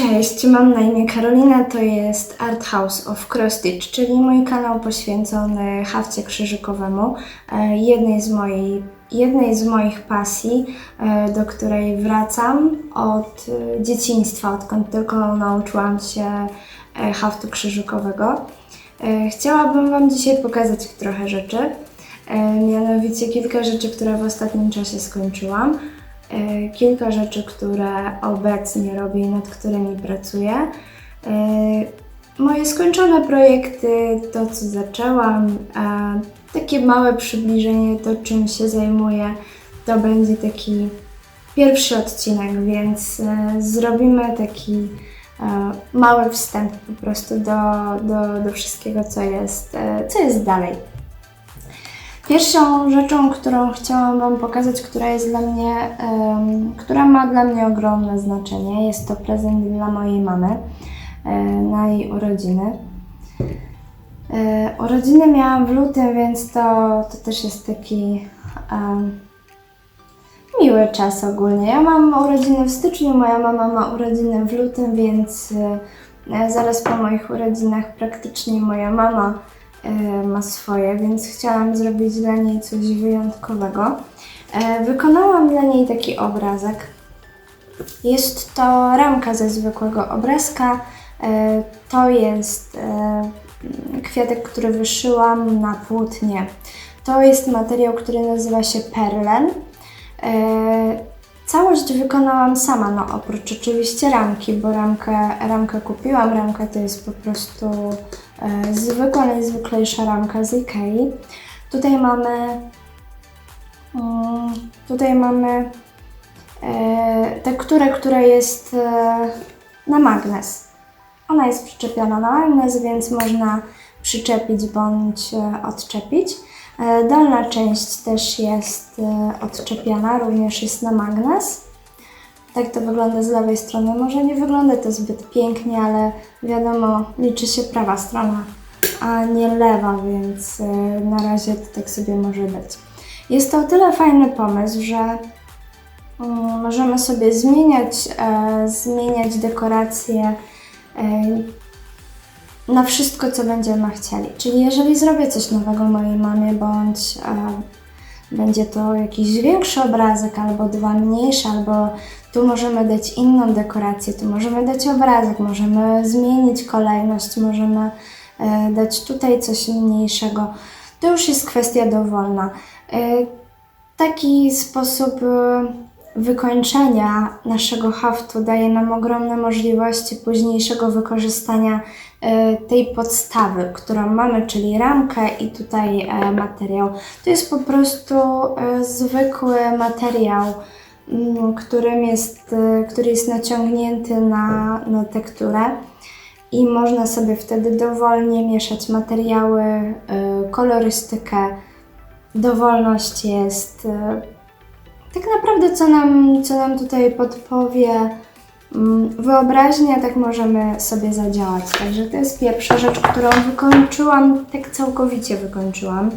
Cześć, mam na imię Karolina, to jest Art House of Cross Stitch, czyli mój kanał poświęcony hawcie krzyżykowemu, e, jednej z, mojej, jednej z moich pasji, e, do której wracam od e, dzieciństwa, odkąd tylko nauczyłam się haftu krzyżykowego. Chciałabym Wam dzisiaj pokazać trochę rzeczy, mianowicie kilka rzeczy, które w ostatnim czasie skończyłam. E, kilka rzeczy, które obecnie robię i nad którymi pracuję. E, Moje skończone projekty, to co zaczęłam, takie małe przybliżenie, to czym się zajmuję, to będzie taki pierwszy odcinek, więc e, zrobimy taki mały wstęp po prostu do, do, do wszystkiego, co jest, co jest dalej. Pierwszą rzeczą, którą chciałam Wam pokazać, która jest dla mnie, em, która ma dla mnie ogromne znaczenie, jest to prezent dla mojej mamy na jej urodziny. E, urodziny miałam w lutym, więc to, to też jest taki em, miły czas ogólnie. Ja mam urodziny w styczniu, moja mama ma urodziny w lutym, więc e, zaraz po moich urodzinach praktycznie moja mama ma swoje, więc chciałam zrobić dla niej coś wyjątkowego. E, Wykonałam dla niej taki obrazek. Jest to ramka ze zwykłego obrazka. E, To jest e, kwiatek, który wyszyłam na płótnie. To jest materiał, który nazywa się perlen. E, Całość wykonałam sama, no oprócz oczywiście ramki, bo ramkę, ramkę kupiłam. Ramka to jest po prostu e, zwykła, najzwyklejsza ramka z Ikei. Tutaj mamy mm, tutaj mamy e, tekturę, która jest e, na magnes. Ona jest przyczepiona na magnes, więc można przyczepić bądź e, odczepić. E, Dolna część też jest e, odczepiana, również jest na magnes. Tak to wygląda z lewej strony. Może nie wygląda to zbyt pięknie, ale wiadomo, liczy się prawa strona, a nie lewa, więc e, na razie to tak sobie może być. Jest to o tyle fajny pomysł, że mm, możemy sobie zmieniać, e, zmieniać dekoracje e, na wszystko, co będziemy chcieli. Czyli jeżeli zrobię coś nowego mojej mamie, bądź e, będzie to jakiś większy obrazek, albo dwa mniejsze, albo tu możemy dać inną dekorację, tu możemy dać obrazek, możemy zmienić kolejność, możemy e, dać tutaj coś mniejszego. To już jest kwestia dowolna. E, taki sposób e, wykończenia naszego haftu daje nam ogromne możliwości późniejszego wykorzystania tej podstawy, którą mamy, czyli ramkę i tutaj materiał. To jest po prostu zwykły materiał, którym jest, e, który jest naciągnięty na, na tekturę i można sobie wtedy dowolnie mieszać materiały, e, kolorystykę. Dowolność jest e, tak naprawdę, co nam, co nam tutaj podpowie mm, wyobraźnia, tak możemy sobie zadziałać. Także to jest pierwsza rzecz, którą wykończyłam, tak całkowicie wykończyłam.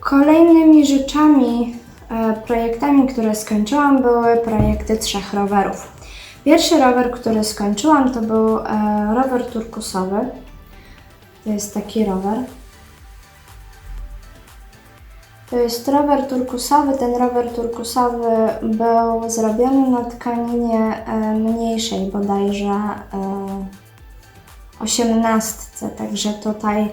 Kolejnymi rzeczami, projektami, które skończyłam, były projekty trzech rowerów. Pierwszy rower, który skończyłam, to był e, rower turkusowy. To jest taki rower. To jest rower turkusowy. Ten rower turkusowy był zrobiony na tkaninie e, mniejszej, bodajże e, osiemnastce, także tutaj e,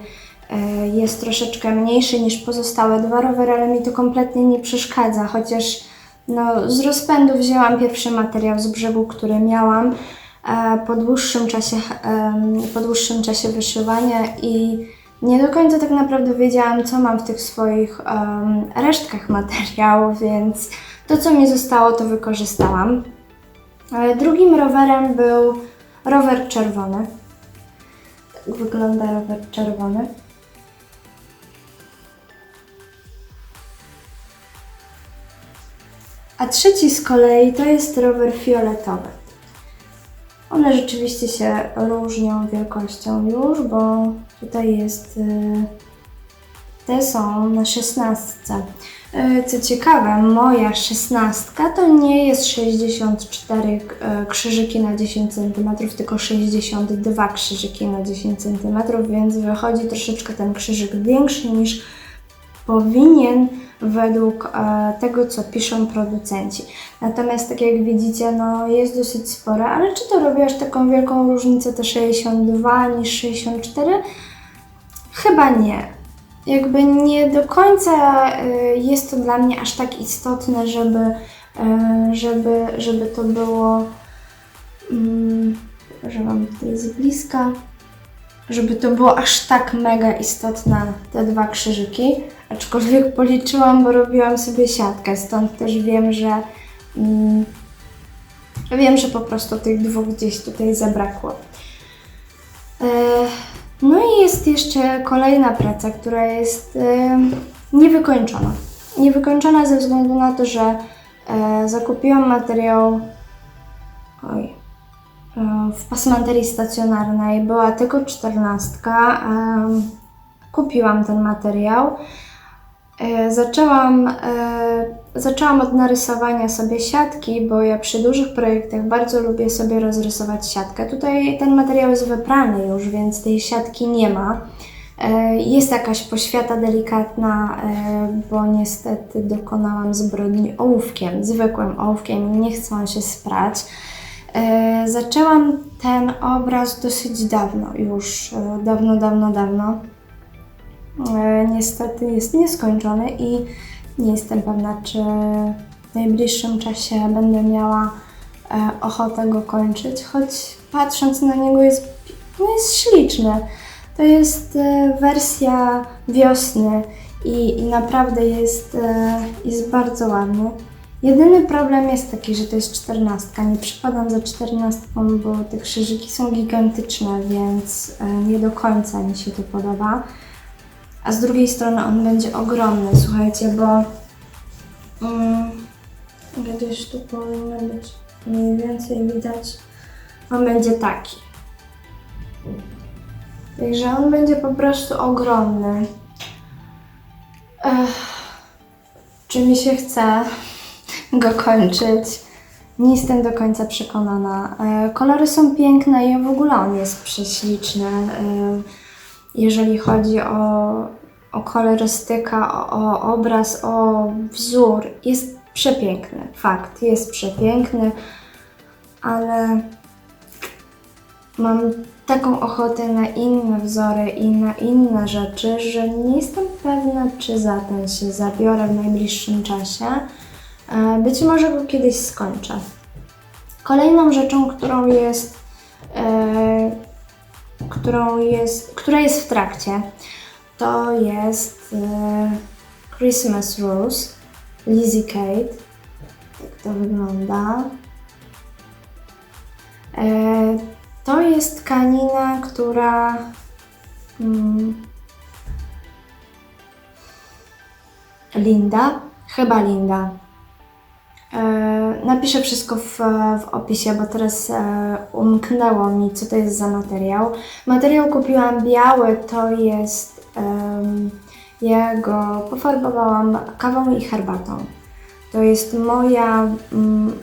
jest troszeczkę mniejszy niż pozostałe dwa rowery, ale mi to kompletnie nie przeszkadza, chociaż no, z rozpędu wzięłam pierwszy materiał z brzegu, który miałam e, po dłuższym czasie, po dłuższym czasie wyszywania i nie do końca tak naprawdę wiedziałam, co mam w tych swoich resztkach materiału, więc to, co mi zostało, to wykorzystałam. E, Drugim rowerem był rower czerwony. Wygląda rower czerwony. A trzeci z kolei to jest rower fioletowy. One rzeczywiście się różnią wielkością już, bo tutaj jest. y, Te są na szesnastce. E, Co ciekawe, moja szesnastka to nie jest 64 e, krzyżyki na 10 cm, tylko 62 krzyżyki na 10 cm, więc wychodzi troszeczkę ten krzyżyk większy niż powinien według e, tego, co piszą producenci. Natomiast tak jak widzicie, no jest dosyć spore, ale czy to robi aż taką wielką różnicę te 62 niż 64? Chyba nie. Jakby nie do końca y, jest to dla mnie aż tak istotne, żeby, y, żeby, żeby to było, mm, że mam tutaj z bliska, żeby to było aż tak mega istotne, te dwa krzyżyki. Aczkolwiek policzyłam, bo robiłam sobie siatkę, stąd też wiem, że mm, wiem, że po prostu tych dwóch gdzieś tutaj zabrakło. E, no i jest jeszcze kolejna praca, która jest e, niewykończona. Niewykończona ze względu na to, że e, zakupiłam materiał w pasmanterii stacjonarnej. Była tylko czternastka. kupiłam ten materiał. E, Zaczęłam, e, zaczęłam od narysowania sobie siatki, bo ja przy dużych projektach bardzo lubię sobie rozrysować siatkę. Tutaj ten materiał jest wyprany już, więc tej siatki nie ma. E, Jest jakaś poświata delikatna, bo niestety dokonałam zbrodni ołówkiem, zwykłym ołówkiem nie chcę się sprać. E, Zaczęłam ten obraz dosyć dawno, już e, dawno, dawno, dawno. E, niestety jest nieskończony i nie jestem pewna, czy w najbliższym czasie będę miała ochotę go kończyć, choć patrząc na niego jest, no jest śliczny. To jest wersja wiosny i, i naprawdę jest, jest bardzo ładny. Jedyny problem jest taki, że to jest czternastka. Nie przypadam za czternastką, bo te krzyżyki są gigantyczne, więc e, nie do końca mi się to podoba. A z drugiej strony on będzie ogromny, słuchajcie, bo mm, gdzieś tu powinno być mniej więcej widać. On będzie taki. Także on będzie po prostu ogromny. Ech, czy mi się chce go kończyć? Nie jestem do końca przekonana. E, kolory są piękne i w ogóle on jest prześliczny. E, jeżeli chodzi o, o kolorystykę, o, o obraz, o wzór, jest przepiękny. Fakt, jest przepiękny, ale mam taką ochotę na inne wzory i na inne rzeczy, że nie jestem pewna, czy za ten się zabiorę w najbliższym czasie. E, Być może go kiedyś skończę. Kolejną rzeczą, którą jest, e, którą jest, która jest w trakcie, to jest e, Christmas Rose Lizzie Kate. Tak to wygląda. To jest tkanina, która mm, Linda, chyba Linda. E, napiszę wszystko w, w opisie, bo teraz e, umknęło mi, co to jest za materiał. Materiał kupiłam biały, to jest. em, ja go pofarbowałam kawą i herbatą. To jest moja, mm,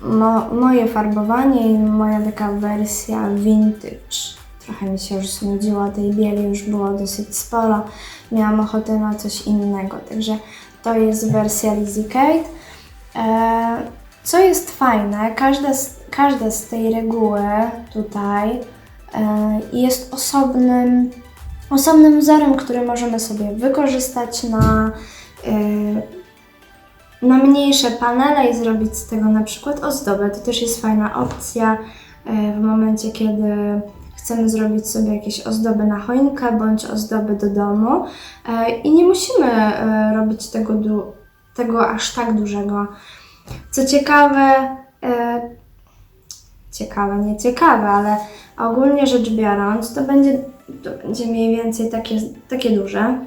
mo, moje farbowanie i moja taka wersja vintage. Trochę mi się już znudziło tej bieli, już było dosyć sporo. Miałam ochotę na coś innego, także to jest wersja Lizzie Kate. E, co jest fajne, każda z, każda z tej reguły tutaj e, jest osobnym, osobnym wzorem, który możemy sobie wykorzystać na, e, na mniejsze panele i zrobić z tego na przykład ozdobę. To też jest fajna opcja w momencie, kiedy chcemy zrobić sobie jakieś ozdoby na choinkę bądź ozdoby do domu i nie musimy robić tego, du- tego aż tak dużego. Co ciekawe, e, ciekawe, nie ciekawe, ale ogólnie rzecz biorąc, to będzie, to będzie mniej więcej takie, takie duże.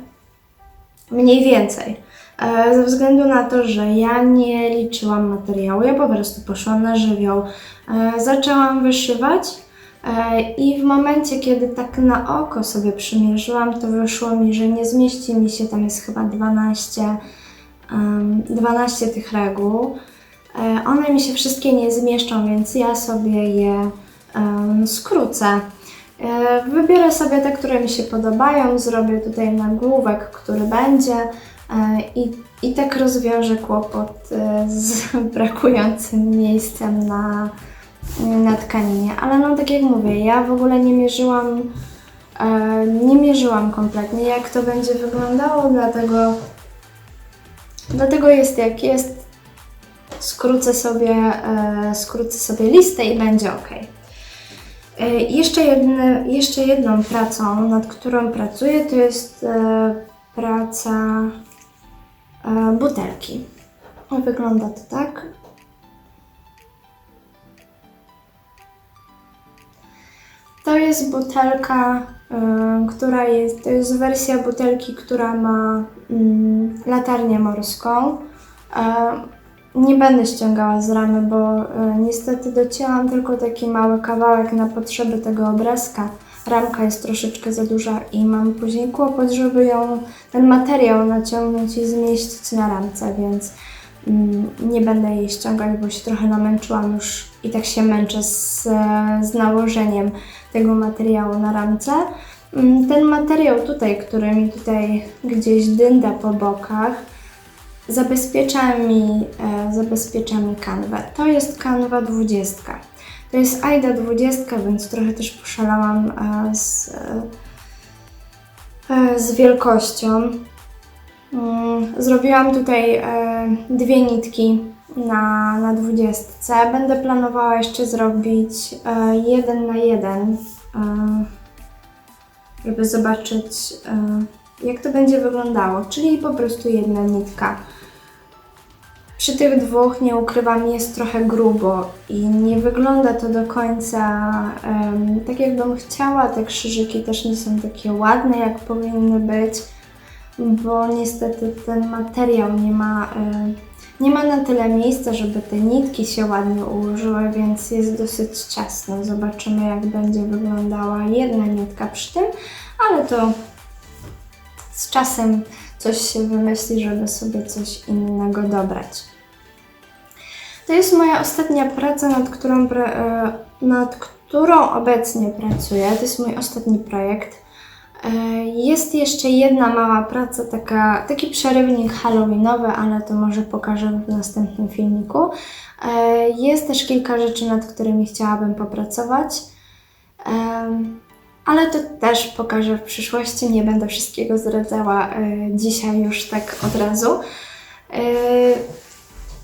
Mniej więcej. E, ze względu na to, że ja nie liczyłam materiału, ja po prostu poszłam na żywioł. E, zaczęłam wyszywać e, i w momencie, kiedy tak na oko sobie przymierzyłam, to wyszło mi, że nie zmieści mi się, tam jest chyba 12 em, 12 tych reguł. E, One mi się wszystkie nie zmieszczą, więc ja sobie je skrócę. E, Wybiorę sobie te, które mi się podobają, zrobię tutaj nagłówek, który będzie e, i, i tak rozwiążę kłopot z brakującym miejscem na, na tkaninie. Ale no tak jak mówię, ja w ogóle nie mierzyłam, nie mierzyłam kompletnie jak to będzie wyglądało, dlatego, dlatego jest jak jest. Skrócę sobie, e, skrócę sobie listę i będzie ok. E, Jeszcze, jedne, jeszcze jedną pracą, nad którą pracuję, to jest e, praca e, butelki. Wygląda to tak. To jest butelka, która jest, to jest wersja butelki, która ma mm, latarnię morską. E, nie będę ściągała z ramy, bo e, niestety docięłam tylko taki mały kawałek na potrzeby tego obrazka. Ramka jest troszeczkę za duża i mam później kłopot, żeby ją, ten materiał naciągnąć i zmieścić na ramce, więc nie będę jej ściągać, bo się trochę namęczyłam już i tak się męczę z, z nałożeniem tego materiału na ramce. Mm, Ten materiał tutaj, który mi tutaj gdzieś dynda po bokach, zabezpiecza mi, e, zabezpiecza mi kanwę. To jest kanwa 20. To jest AIDA 20, więc trochę też poszalałam e, z, e, z wielkością. Mm, Zrobiłam tutaj e, dwie nitki na, na 20. Będę planowała jeszcze zrobić e, jeden na jeden, e, żeby zobaczyć jak to będzie wyglądało, czyli po prostu jedna nitka. Przy tych dwóch, nie ukrywam, jest trochę grubo i nie wygląda to do końca em, tak, jakbym chciała. Te krzyżyki też nie są takie ładne, jak powinny być, bo niestety ten materiał nie ma, em, nie ma na tyle miejsca, żeby te nitki się ładnie ułożyły, więc jest dosyć ciasno. Zobaczymy, jak będzie wyglądała jedna nitka przy tym, ale to z czasem coś się wymyśli, żeby sobie coś innego dobrać. To jest moja ostatnia praca, nad którą, e, nad którą obecnie pracuję. To jest mój ostatni projekt. E, Jest jeszcze jedna mała praca, taka, taki przerywnik halloweenowy, ale to może pokażę w następnym filmiku. E, Jest też kilka rzeczy, nad którymi chciałabym popracować. Em, ale to też pokażę w przyszłości. Nie będę wszystkiego zdradzała e, dzisiaj już tak od razu. E,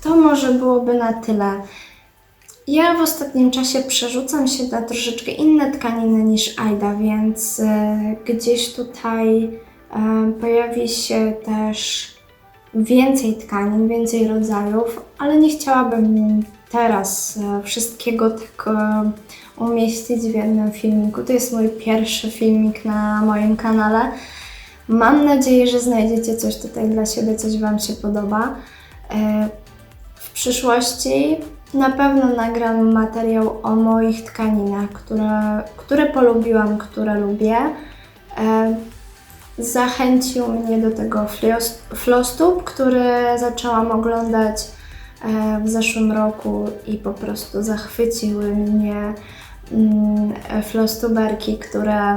to może byłoby na tyle. Ja w ostatnim czasie przerzucam się na troszeczkę inne tkaniny niż Aida, więc e, gdzieś tutaj e, pojawi się też więcej tkanin, więcej rodzajów, ale nie chciałabym teraz e, wszystkiego tak umieścić w jednym filmiku. To jest mój pierwszy filmik na moim kanale. Mam nadzieję, że znajdziecie coś tutaj dla siebie, coś Wam się podoba. W przyszłości na pewno nagram materiał o moich tkaninach, które, które polubiłam, które lubię. E, Zachęcił mnie do tego Flostub, który zaczęłam oglądać e, w zeszłym roku i po prostu zachwyciły mnie mm, flostuberki, które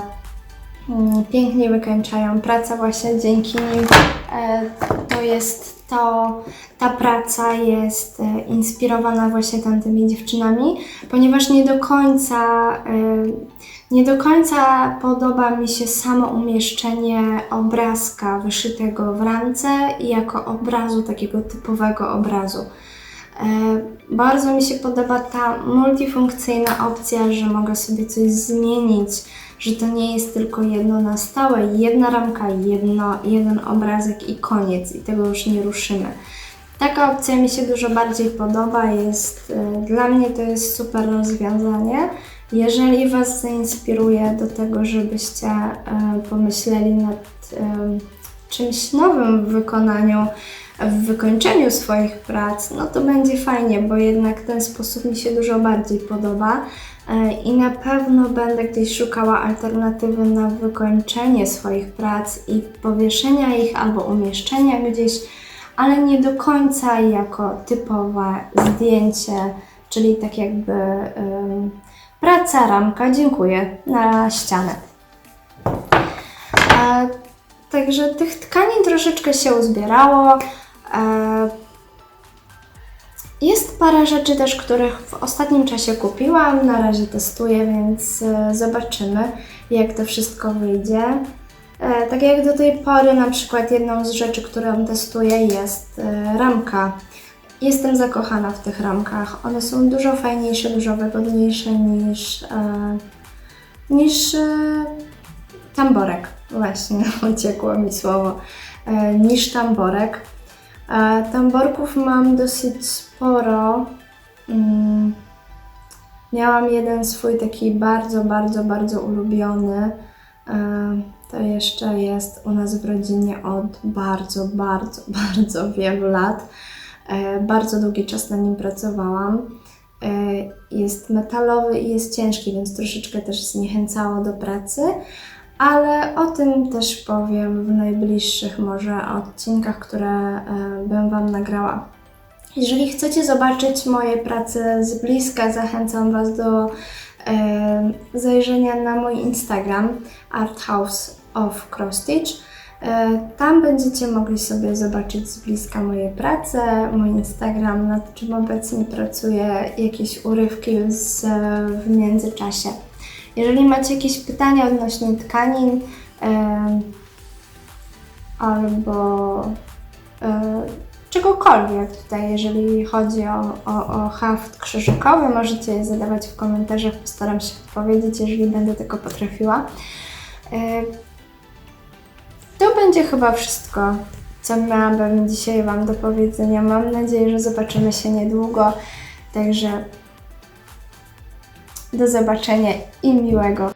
mm, pięknie wykańczają. Praca właśnie dzięki nim e, to jest to, ta praca jest e, inspirowana właśnie tamtymi dziewczynami, ponieważ nie do końca e, nie do końca podoba mi się samo umieszczenie obrazka wyszytego w ramce jako obrazu, takiego typowego obrazu. E, Bardzo mi się podoba ta multifunkcyjna opcja, że mogę sobie coś zmienić, że to nie jest tylko jedno na stałe, jedna ramka, jedno, jeden obrazek i koniec i tego już nie ruszymy. Taka opcja mi się dużo bardziej podoba, jest, e, dla mnie to jest super rozwiązanie. Jeżeli Was zainspiruje do tego, żebyście e, pomyśleli nad e, czymś nowym w wykonaniu, w wykończeniu swoich prac, no to będzie fajnie, bo jednak ten sposób mi się dużo bardziej podoba i na pewno będę gdzieś szukała alternatywy na wykończenie swoich prac i powieszenia ich albo umieszczenia gdzieś, ale nie do końca jako typowe zdjęcie, czyli tak jakby praca, ramka, dziękuję, na ścianę. E, także tych tkanin troszeczkę się uzbierało. E, jest parę rzeczy też, których w ostatnim czasie kupiłam. Na razie testuję, więc e, zobaczymy, jak to wszystko wyjdzie. E, tak jak do tej pory, na przykład jedną z rzeczy, którą testuję jest e, ramka. Jestem zakochana w tych ramkach. One są dużo fajniejsze, dużo wygodniejsze niż, niż tamborek. Właśnie, uciekło mi słowo. Niż tamborek. E, Tamborków mam dosyć sporo. Mm, Miałam jeden swój taki bardzo, bardzo, bardzo ulubiony. E, To jeszcze jest u nas w rodzinie od bardzo, bardzo, bardzo wielu lat. E, Bardzo długi czas na nim pracowałam. Jest metalowy i jest ciężki, więc troszeczkę też zniechęcało do pracy. Ale o tym też powiem w najbliższych może odcinkach, które e, bym Wam nagrała. Jeżeli chcecie zobaczyć moje prace z bliska, zachęcam Was do e, zajrzenia na mój Instagram Art House of Cross Stitch. E, tam będziecie mogli sobie zobaczyć z bliska moje prace, mój Instagram, nad czym obecnie pracuję, jakieś urywki z, w międzyczasie. Jeżeli macie jakieś pytania odnośnie tkanin albo e, czegokolwiek tutaj, jeżeli chodzi o, o, o haft krzyżykowy, możecie je zadawać w komentarzach, postaram się odpowiedzieć, jeżeli będę tego potrafiła. E, to będzie chyba wszystko, co miałabym dzisiaj Wam do powiedzenia. Mam nadzieję, że zobaczymy się niedługo, także do zobaczenia i miłego